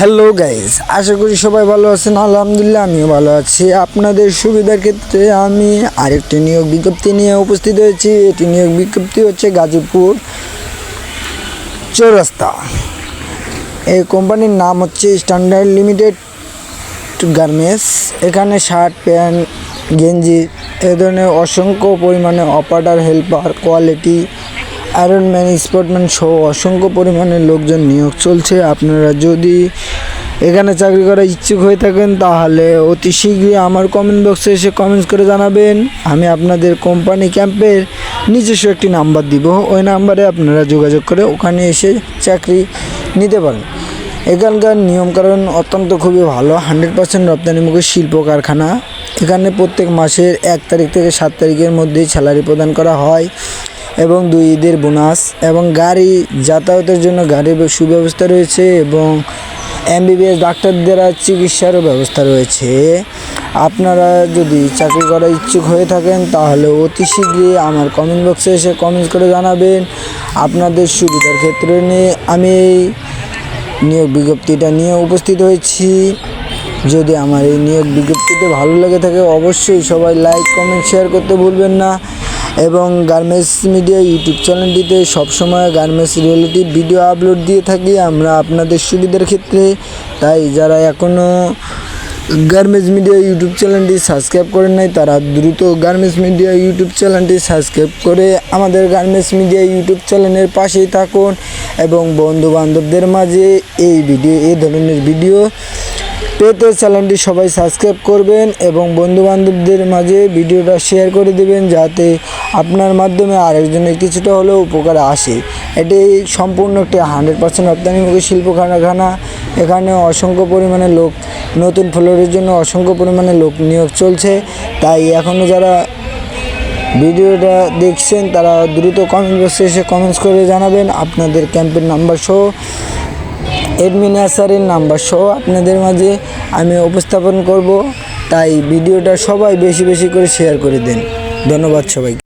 Hello guys আশা করি সবাই ভালো আছেন। আলহামদুলিল্লাহ, আমিও ভালো আছি। আপনাদের সুবিধার ক্ষেত্রে আমি আরেকটি নিয়োগ বিজ্ঞপ্তি নিয়ে উপস্থিত হয়েছি। এটি নিয়োগ বিজ্ঞপ্তি হচ্ছে গাজীপুর চৌরাস্তা। এই কোম্পানির নাম হচ্ছে স্ট্যান্ডার্ড লিমিটেড গার্মেন্টস। এখানে শার্ট, প্যান্ট, গেঞ্জি, এ ধরনের অসংখ্য পরিমাণে operator, helper, quality ironman sportman সহ অসংখ্য পরিমাণে লোকজন নিয়োগ চলছে। আপনারা যদি এখানে চাকরি করার ইচ্ছুক হয়ে থাকেন, তাহলে অতি শীঘ্রই আমার কমেন্ট বক্সে এসে কমেন্টস করে জানাবেন। আমি আপনাদের কোম্পানি ক্যাম্পের নিজস্ব একটি নাম্বার দিব। ওই নাম্বারে আপনারা যোগাযোগ করে ওখানে এসে চাকরি নিতে পারেন। এখানকার নিয়মকানুন অত্যন্ত খুবই ভালো। হান্ড্রেড পার্সেন্ট রপ্তানিমুখী শিল্প কারখানা এখানে প্রত্যেক মাসের এক তারিখ থেকে সাত তারিখের মধ্যেই স্যালারি প্রদান করা হয়। এবং দুই ঈদের বোনাস এবং গাড়ি যাতায়াতের জন্য গাড়ির সুব্যবস্থা রয়েছে এবং এমবিবিএস ডাক্তারদের চিকিৎসারও ব্যবস্থা রয়েছে। আপনারা যদি চাকরি করার ইচ্ছুক হয়ে থাকেন, তাহলে অতি শীঘ্রই আমার কমেন্ট বক্সে এসে কমেন্টস করে জানাবেন। আপনাদের সুবিধার ক্ষেত্রে নিয়ে আমি এই নিয়োগ বিজ্ঞপ্তিটা নিয়ে উপস্থিত হয়েছি। যদি আমার এই নিয়োগ বিজ্ঞপ্তিতে ভালো লেগে থাকে, অবশ্যই সবাই লাইক কমেন্ট শেয়ার করতে ভুলবেন না। এবং গার্মেন্টস মিডিয়া ইউটিউব চ্যানেলটিতে সবসময় গার্মেন্টস রিলেটিভ ভিডিও আপলোড দিয়ে থাকি। আমরা আপনাদের সুবিধার ক্ষেত্রে। তাই যারা এখনও গার্মেন্টস মিডিয়া ইউটিউব চ্যানেলটি সাবস্ক্রাইব করেন নাই, তারা দ্রুত গার্মেন্টস মিডিয়া ইউটিউব চ্যানেলটি সাবস্ক্রাইব করে আমাদের গার্মেন্টস মিডিয়া ইউটিউব চ্যানেলের পাশেই থাকুন এবং বন্ধু বান্ধবদের মাঝে এই ভিডিও এই ধরনের ভিডিও পেতে চ্যানেলটি সবাই সাবস্ক্রাইব করবেন এবং বন্ধু বান্ধবদের মাঝে ভিডিওটা শেয়ার করে দেবেন যাতে আপনার মাধ্যমে আরেকজনের কিছুটা হলেও উপকার আসে। এটি সম্পূর্ণ একটি হান্ড্রেড পার্সেন্ট রপ্তানিমুখী শিল্প কারখানা এখানে অসংখ্য পরিমাণে লোক, নতুন ফ্লোরের জন্য অসংখ্য পরিমাণে লোক নিয়োগ চলছে। তাই এখনও যারা ভিডিওটা দেখছেন, তারা দ্রুত কমেন্ট বক্সে এসে কমেন্টস করে জানাবেন আপনাদের ক্যাম্পের নাম্বার সহ। এডমিন আসারের নাম্বার সহ আপনাদের মাঝে আমি উপস্থাপন করব। তাই ভিডিওটা সবাই বেশি বেশি করে শেয়ার করে দেন। ধন্যবাদ সবাইকে।